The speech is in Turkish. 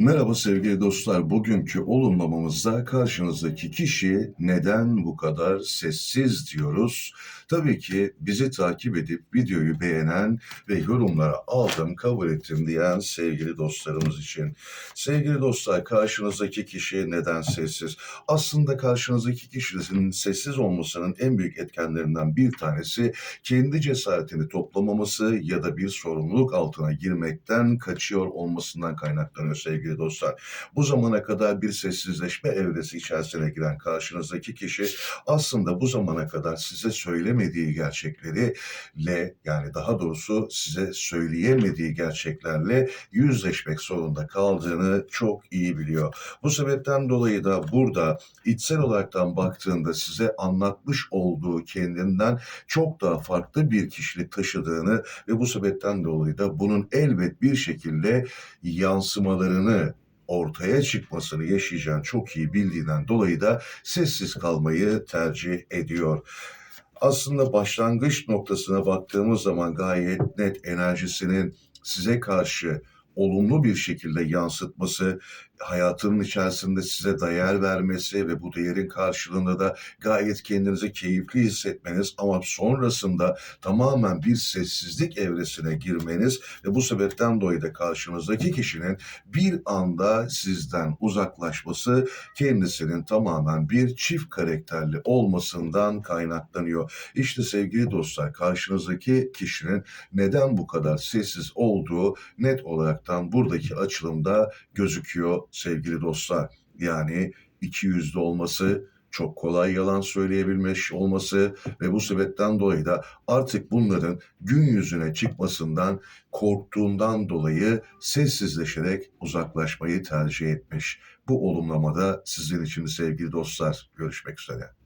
Merhaba sevgili dostlar. Bugünkü olumlamamızda karşınızdaki kişi neden bu kadar sessiz diyoruz. Tabii ki bizi takip edip videoyu beğenen ve yorumlara aldım, kabul ettim diyen sevgili dostlarımız için. Sevgili dostlar karşınızdaki kişi neden sessiz? Aslında karşınızdaki kişinin sessiz olmasının en büyük etkenlerinden bir tanesi kendi cesaretini toplamaması ya da bir sorumluluk altına girmekten kaçıyor olmasından kaynaklanıyor sevgili dostlar. Bu zamana kadar bir sessizleşme evresi içerisine giren karşınızdaki kişi aslında bu zamana kadar size söylemediği gerçekleri le yani daha doğrusu size söyleyemediği gerçeklerle yüzleşmek zorunda kaldığını çok iyi biliyor. Bu sebepten dolayı da burada içsel olaraktan baktığında size anlatmış olduğu kendinden çok daha farklı bir kişilik taşıdığını ve bu sebepten dolayı da bunun elbet bir şekilde yansımalarını ortaya çıkmasını yaşayacağını çok iyi bildiğinden dolayı da sessiz kalmayı tercih ediyor. Aslında başlangıç noktasına baktığımız zaman gayet net enerjisinin size karşı olumlu bir şekilde yansıtması, hayatının içerisinde size değer vermesi ve bu değerin karşılığında da gayet kendinizi keyifli hissetmeniz ama sonrasında tamamen bir sessizlik evresine girmeniz ve bu sebepten dolayı da karşınızdaki kişinin bir anda sizden uzaklaşması kendisinin tamamen bir çift karakterli olmasından kaynaklanıyor. İşte sevgili dostlar karşınızdaki kişinin neden bu kadar sessiz olduğu net olaraktan buradaki açılımda gözüküyor sevgili dostlar. Yani iki yüzlü olması, çok kolay yalan söyleyebilmiş olması ve bu sebepten dolayı da artık bunların gün yüzüne çıkmasından korktuğundan dolayı sessizleşerek uzaklaşmayı tercih etmiş. Bu olumlamada sizin için sevgili dostlar görüşmek üzere.